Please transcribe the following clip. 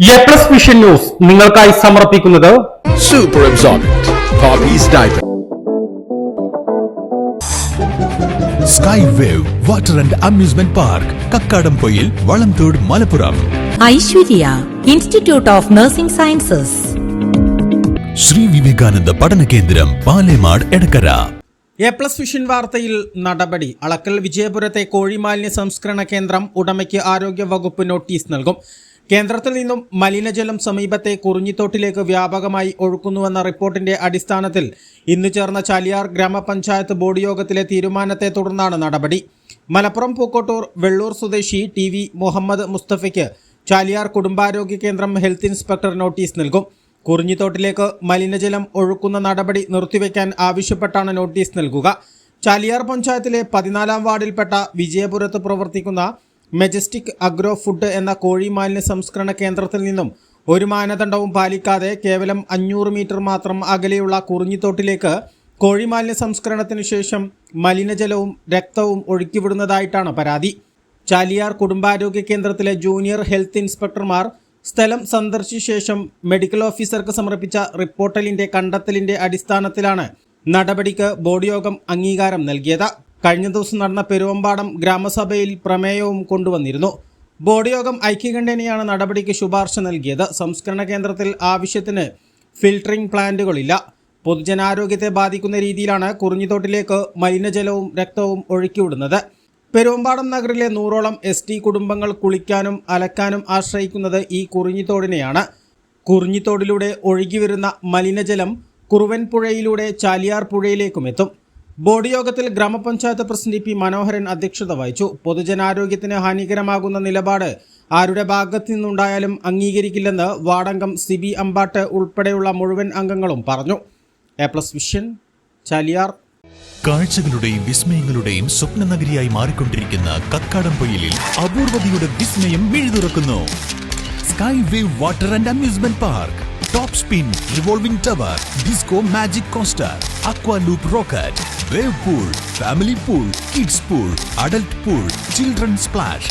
A plus vision news നിങ്ങൾക്കായി സമർപ്പിക്കുന്നത് super. Sky wave water and amusement park Kakkadampoyil Valamthode Malappuram Aishwarya institute of nursing sciences Shri Vivekananda പഠന കേന്ദ്രം Palemad Edakkara A plus vision വാർത്തയിൽ നടപടി. അളക്കൽ വിജയപുരത്തെ കോഴിമാലിന്യ സംസ്കരണ കേന്ദ്രം ഉടമയ്ക്ക് ആരോഗ്യ വകുപ്പ് നോട്ടീസ് നൽകും. കേന്ദ്രത്തിൽ നിന്നും മലിനജലം സമീപത്തെ കുറിഞ്ഞിത്തോട്ടിലേക്ക് വ്യാപകമായി ഒഴുക്കുന്നുവെന്ന റിപ്പോർട്ടിന്റെ അടിസ്ഥാനത്തിൽ ഇന്ന് ചേർന്ന ചാലിയാർ ഗ്രാമപഞ്ചായത്ത് ബോർഡ് യോഗത്തിലെ തീരുമാനത്തെ തുടർന്നാണ് നടപടി. മലപ്പുറം പൂക്കോട്ടൂർ വെള്ളൂർ സ്വദേശി ടി വി മുഹമ്മദ് മുസ്തഫയ്ക്ക് ചാലിയാർ കുടുംബാരോഗ്യ കേന്ദ്രം ഹെൽത്ത് ഇൻസ്പെക്ടർ നോട്ടീസ് നൽകും. കുറിഞ്ഞിത്തോട്ടിലേക്ക് മലിനജലം ഒഴുക്കുന്ന നടപടി നിർത്തിവെക്കാൻ ആവശ്യപ്പെട്ടാണ് നോട്ടീസ് നൽകുക. ചാലിയാർ പഞ്ചായത്തിലെ പതിനാലാം വാർഡിൽപ്പെട്ട വിജയപുരത്ത് പ്രവർത്തിക്കുന്ന മെജസ്റ്റിക് അഗ്രോ ഫുഡ് എന്ന കോഴി മാലിന്യ സംസ്കരണ കേന്ദ്രത്തിൽ നിന്നും ഒരു മാനദണ്ഡവും പാലിക്കാതെ കേവലം അഞ്ഞൂറ് മീറ്റർ മാത്രം അകലെയുള്ള കുറിഞ്ഞിത്തോട്ടിലേക്ക് കോഴി മാലിന്യ സംസ്കരണത്തിന് ശേഷം മലിനജലവും രക്തവും ഒഴുക്കിവിടുന്നതായിട്ടാണ് പരാതി. ചാലിയാർ കുടുംബാരോഗ്യ കേന്ദ്രത്തിലെ ജൂനിയർ ഹെൽത്ത് ഇൻസ്പെക്ടർമാർ സ്ഥലം സന്ദർശിച്ച ശേഷം മെഡിക്കൽ ഓഫീസർക്ക് സമർപ്പിച്ച റിപ്പോർട്ടലിന്റെ കണ്ടെത്തലിന്റെ അടിസ്ഥാനത്തിലാണ് നടപടിക്ക് ബോർഡ് യോഗം അംഗീകാരം നൽകിയത്. കഴിഞ്ഞ ദിവസം നടന്ന പെരുവമ്പാടം ഗ്രാമസഭയിൽ പ്രമേയവും കൊണ്ടുവന്നിരുന്നു. ബോർഡ് യോഗം ഐക്യകണ്ഠേനയാണ് നടപടിക്ക് ശുപാർശ നൽകിയത്. സംസ്കരണ കേന്ദ്രത്തിൽ ആവശ്യത്തിന് ഫിൽട്ടറിംഗ് പ്ലാന്റുകളില്ല. പൊതുജനാരോഗ്യത്തെ ബാധിക്കുന്ന രീതിയിലാണ് കുറിഞ്ഞിത്തോട്ടിലേക്ക് മലിനജലവും രക്തവും ഒഴുക്കിവിടുന്നത്. പെരുവമ്പാടം നഗറിലെ നൂറോളം എസ് ടി കുടുംബങ്ങൾ കുളിക്കാനും അലക്കാനും ആശ്രയിക്കുന്നത് ഈ കുറിഞ്ഞിത്തോടിനെയാണ്. കുറിഞ്ഞിത്തോടിലൂടെ ഒഴുകിവരുന്ന മലിനജലം കുറുവൻ പുഴയിലൂടെ ചാലിയാർ പുഴയിലേക്കും എത്തും. ബോർഡ് യോഗത്തിൽ ഗ്രാമപഞ്ചായത്ത് പ്രസിഡന്റ് പി മനോഹരൻ അധ്യക്ഷത വഹിച്ചു. പൊതുജനാരോഗ്യത്തിന് ഹാനികരമാകുന്ന നിലപാട് ആരുടെ ഭാഗത്തു നിന്നുണ്ടായാലും അംഗീകരിക്കില്ലെന്ന് വാർഡംഗം സിബി അമ്പാട്ട് ഉൾപ്പെടെയുള്ള മുഴുവൻ അംഗങ്ങളും പറഞ്ഞു. A plus vision Chaliyar. കാഴ്ചകളുടെയും വിസ്മയങ്ങളുടെയും സ്വപ്ന നഗരിയായി മാറിക്കൊണ്ടിരിക്കുന്ന കക്കാടം പൊയിലിൽ അപൂർവതയുടെ വിസ്മയം മിഴുതുറക്കുന്നു. Sky wave water and amusement park. Top spin revolving tower disco magic coaster aqua loop rocket wave pool family pool kids pool adult pool children splash